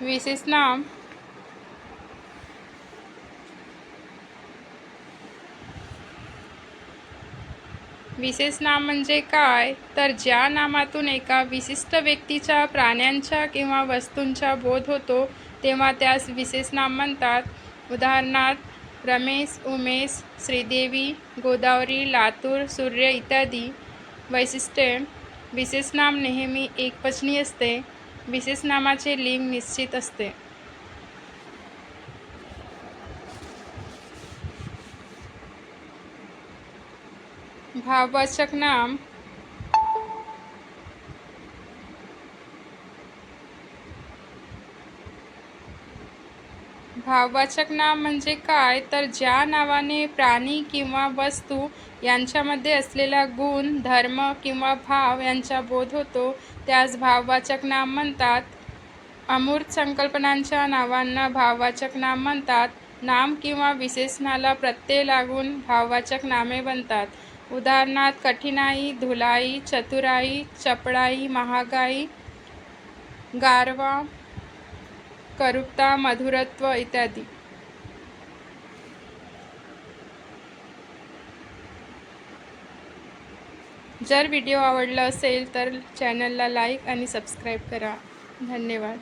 विशेष नाम. विशेष नाम म्हणजे काय? तर ज्या नामातून एका विशिष्ट व्यक्तीच्या प्राण्यांच्या किंवा वस्तूंचा बोध होतो तेव्हा त्यास विशेष नाम म्हणतात. उदाहरणार्थ रमेश उमेश श्रीदेवी गोदावरी लातूर सूर्य इत्यादी वैशिष्ट्ये. विशेष नाम नेहमी एकवचनी असते. विशेष नामाचे लिंग निश्चित असते. भाववाचक नाम भाववाचक नाम म्हणजे काय? तर ज्या नावाने प्राणी किंवा वस्तू यांच्यामध्ये असलेला गुण धर्म किंवा भाव यांचा बोध होतो त्यास भाववाचक नाम म्हणतात. अमूर्त संकल्पनांच्या नावांना भाववाचक नाम म्हणतात. नाम किंवा विशेषणाला प्रत्यय लागून भाववाचक नामे बनतात. उदाहरणार्थ कठीणाई धुलाई चतुराई चपळाई महागाई गारवा करुपता मधुरत्व इत्यादी. जर व्हिडिओ आवडला असेल तर चॅनलला लाईक आणि सबस्क्राईब करा. धन्यवाद.